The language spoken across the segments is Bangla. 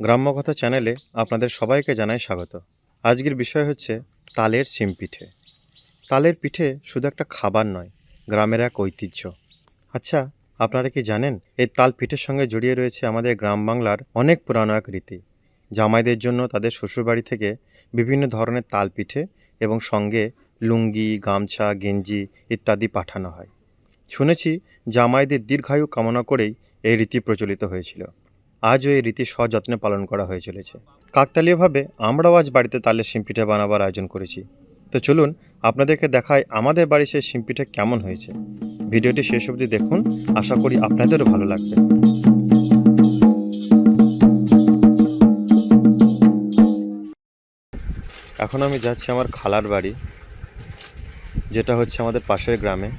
গ্রাম্যকথা চ্যানেলে আপনাদের সবাইকে জানাই স্বাগত। আজকের বিষয় হচ্ছে তালের সিম পিঠে। তালের পিঠে শুধু একটা খাবার নয়, গ্রামের এক ঐতিহ্য। আচ্ছা আপনারা কি জানেন, এই তাল পিঠের সঙ্গে জড়িয়ে রয়েছে আমাদের গ্রাম বাংলার অনেক পুরানো এক রীতি। জামাইদের জন্য তাদের শ্বশুরবাড়ি থেকে বিভিন্ন ধরনের তাল পিঠে এবং সঙ্গে লুঙ্গি, গামছা, গেঞ্জি ইত্যাদি পাঠানো হয়। শুনেছি জামাইদের দীর্ঘায়ু কামনা করেই এই রীতি প্রচলিত হয়েছিল। আজও এই রীতি সযত্নে পালন করা হয়ে চলেছে। কাকতালীয়ভাবে, আমরাও আজ বাড়িতে তালের শিমপিঠে বানাবার আয়োজন করেছি। তো চলুন, আপনাদেরকে দেখাই আমাদের বাড়ির সেই শিমপিঠে কেমন হয়েছে। ভিডিওটি শেষ অবধি দেখুন, আশা করি আপনাদেরও ভালো লাগবে। এখন আমি যাচ্ছি আমার খালার বাড়ি, যেটা হচ্ছে আমাদের পাশের গ্রামে।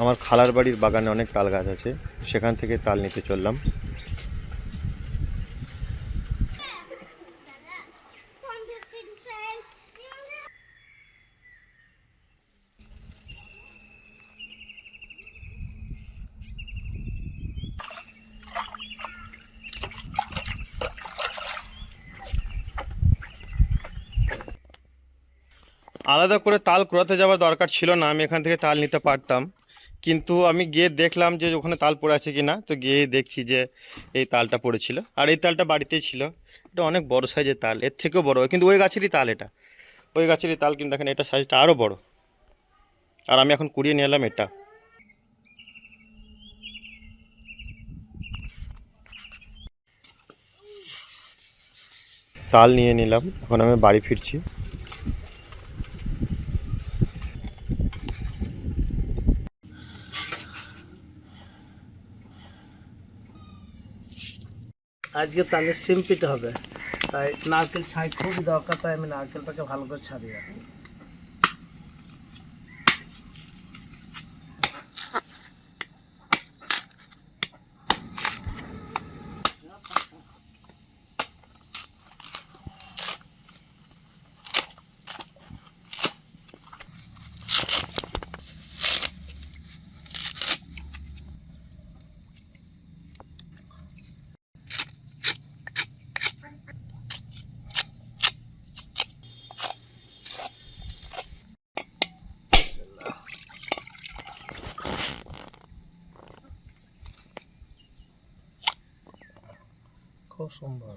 আমার খালার বাড়ির বাগানে অনেক তাল গাছ আছে, সেখান থেকে তাল নিতে চললাম। আলাদা করে তাল কুড়াতে যাওয়ার দরকার ছিল না, আমি এখান থেকে তাল নিতে পারতাম। কিন্তু আমি গিয়ে দেখলাম যে ওখানে তাল পড়ে আছে কি না তো গিয়ে দেখছি যে এই তালটা পড়েছিল। আর এই তালটা বাড়িতেই ছিল। এটা অনেক বড় সাইজের তাল, এর থেকেও বড়। কিন্তু ওই গাছেরই তাল এটা। ওই গাছেরই তাল, কিন্তু দেখেন এটা সাইজটা আরও বড়। আর আমি এখন কুড়িয়ে নিয়ে এলাম এটা। তাল নিয়ে নিলাম। এখন আমি বাড়ি ফিরছি। আজকে তাহলে সিম্পিট হবে। তাই নারকেল ছাই খুবই দরকার, তাই আমি নারকেলটাকে ভালো করে ছাড়িয়ে রাখি। সুন্দর।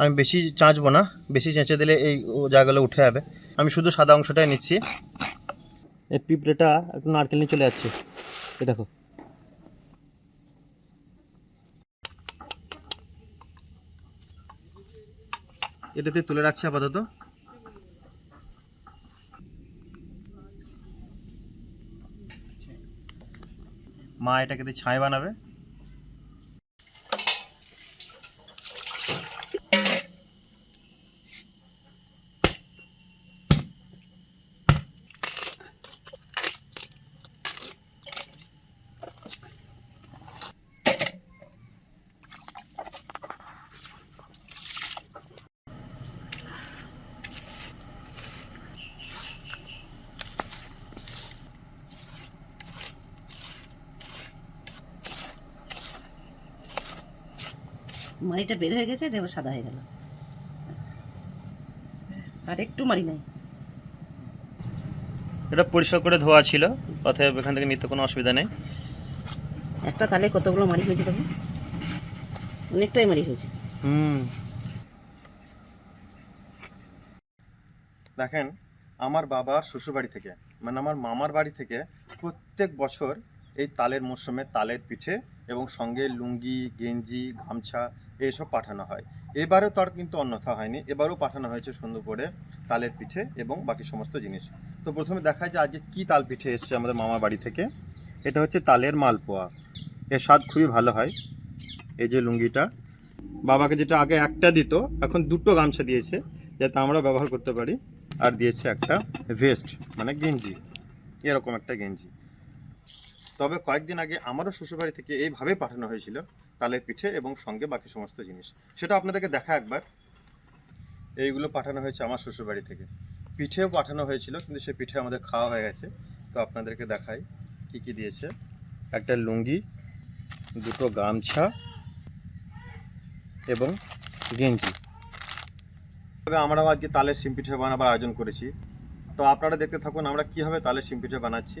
আমি বেশি চাঁচবো না, বেশি চেঁচে দিলে এই জায়গাগুলো উঠে যাবে। আমি শুধু সাদা অংশটাই নিচ্ছি। এই পিঁপড়েটা একটু নারকেল নিয়ে চলে যাচ্ছে। এই দেখো। এটাতে তুলে রাখছি আপাতত। মা এটাকে দিয়ে ছাই বানাবে। মাড়িটা বের হয়ে গেছে দেব সাদা হয়ে গেল। আর একটু মারি নাই। এটা পরিষ্কার করে ধোয়া ছিল অতএব এখান থেকে নিতে কোনো অসুবিধা নেই। একটা তালে কতগুলো মারি হয়েছে তবে অনেকটাই মারি হয়েছে। হুম। দেখেন আমার বাবার শ্বশুরবাড়ি থেকে মানে আমার মামার বাড়ি থেকে প্রত্যেক বছর এই তালের মরশুমে তালের পিঠে এবং সঙ্গে লুঙ্গি, গেঞ্জি, গামছা এইসব পাঠানো হয়। এবারেও তার কিন্তু অন্যথা হয়নি। এবারও পাঠানো হয়েছে সুন্দর করে তালের পিঠে এবং বাকি সমস্ত জিনিস। তো প্রথমে দেখায় যে আজকে কী তাল পিঠে এসছে আমাদের মামার বাড়ি থেকে। এটা হচ্ছে তালের মালপোয়া। এর স্বাদ খুবই ভালো হয় এই যে লুঙ্গিটা। বাবাকে যেটা আগে একটা দিত, এখন দুটো গামছা দিয়েছে, যাতে আমরা ব্যবহার করতে পারি। আর দিয়েছে একটা ভেস্ট মানে গেঞ্জি। এরকম একটা গেঞ্জি। তবে কয়েকদিন আগে আমারও শ্বশুরবাড়ি থেকে এইভাবে পাঠানো হয়েছিল, তালের পিঠে এবং সঙ্গে বাকি সমস্ত জিনিস। সেটা আপনাদেরকে দেখা একবার। এইগুলো পাঠানো হয়েছে আমার শ্বশুরবাড়ি থেকে। পিঠেও পাঠানো হয়েছিল, কিন্তু সে পিঠে আমাদের খাওয়া হয়ে গেছে। তো আপনাদেরকে দেখাই কি কি দিয়েছে। একটা লুঙ্গি, দুটো গামছা এবং গেঞ্জি। তবে আমরাও আজকে তালের সিম পিঠে বানাবার আয়োজন করেছি। তো আপনারা দেখতে থাকুন আমরা কীভাবে তালের সিম পিঠে বানাচ্ছি।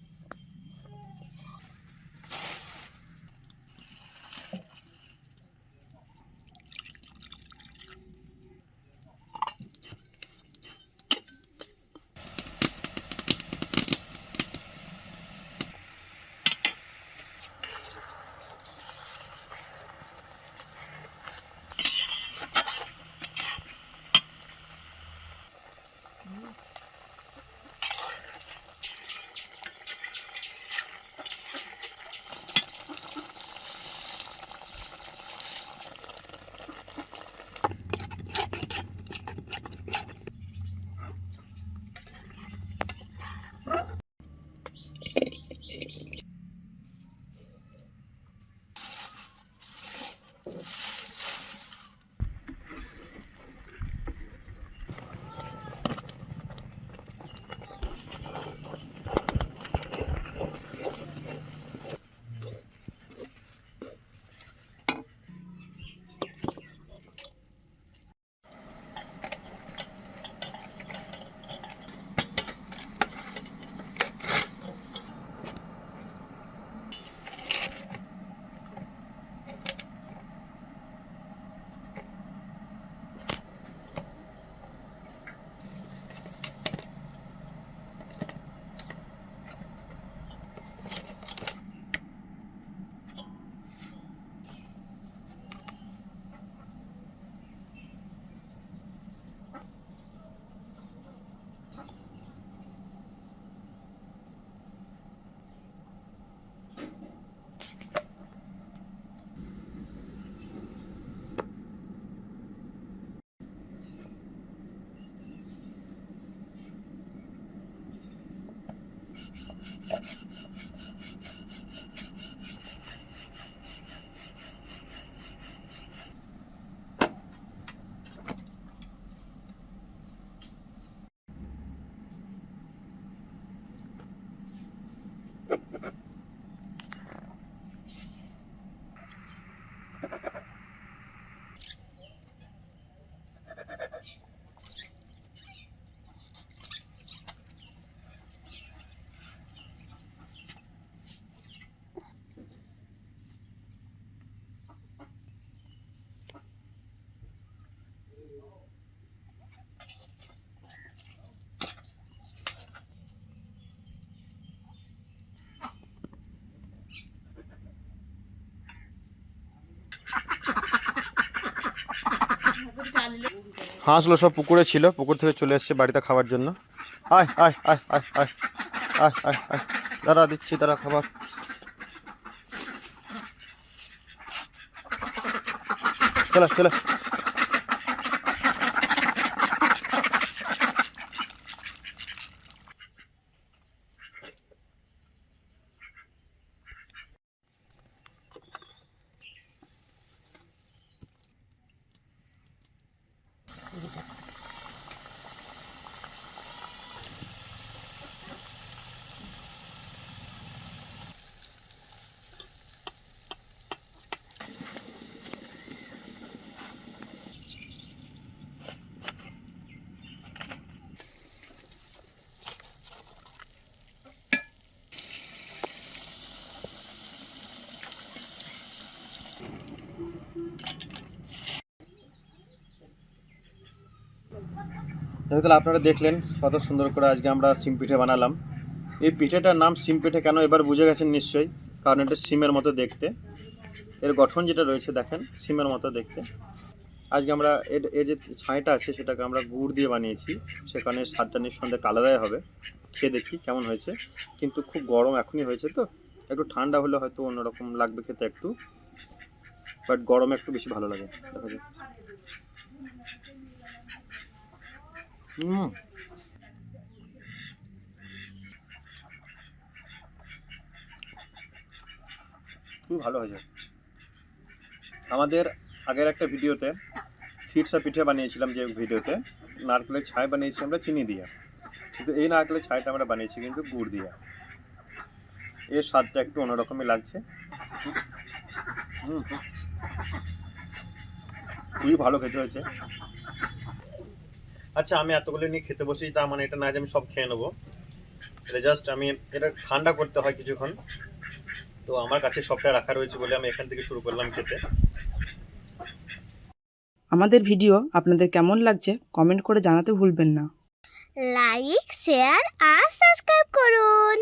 হাঁসগুলো সব পুকুরে ছিল, পুকুর থেকে চলে এসছে বাড়িতে খাবার জন্য। আয় দাঁড়া, দিচ্ছি তারা খাবার। চলো চলো তাহলে আপনারা দেখলেন কত সুন্দর করে আজকে আমরা সিম পিঠে বানালাম। এই পিঠেটার নাম সিম পিঠে কেন এবার বুঝে গেছেন নিশ্চয়ই, কারণ এটা সিমের মতো দেখতে। এর গঠন যেটা রয়েছে, দেখেন, সিমের মতো দেখতে। আজকে আমরা এর এর যে ছাইটা আছে, সেটাকে আমরা গুড় দিয়ে বানিয়েছি। সেখানে স্বাদটা নিঃসন্দেহে আলাদাই হবে। খেয়ে দেখি কেমন হয়েছে। কিন্তু খুব গরম এখনই হয়েছে তো। একটু ঠান্ডা হলে হয়তো অন্যরকম লাগবে খেতে একটু। বাট গরমে একটু বেশি ভালো লাগে, দেখা যায় হুম। খুবই ভালো হয়েছে। আমাদের আগের একটা ভিডিওতে খিরসা পিঠে বানিয়েছিলাম যে ভিডিওতে, নারকেলের ছাই বানিয়েছি আমরা চিনি দিয়ে। কিন্তু এই নারকেলের ছাইটা আমরা বানিয়েছি কিন্তু গুড় দিয়ে। এর স্বাদটা একটু অন্যরকমই লাগছে। হুম। খুবই ভালো খেতে হয়েছে। আচ্ছা আমি এতগুলো নিয়ে খেতে বসি তার মানে এটা না যে আমি সব খেয়ে নেব। এটা জাস্ট আমি এটা ঠান্ডা করতে হয় কিছুক্ষণ। তো আমার কাছে সবটা রাখা রয়েছে বলে আমি এখান থেকে শুরু করলাম খেতে। আমাদের ভিডিও আপনাদের কেমন লাগছে কমেন্ট করে জানাতে ভুলবেন না। লাইক শেয়ার আর সাবস্ক্রাইব করুন।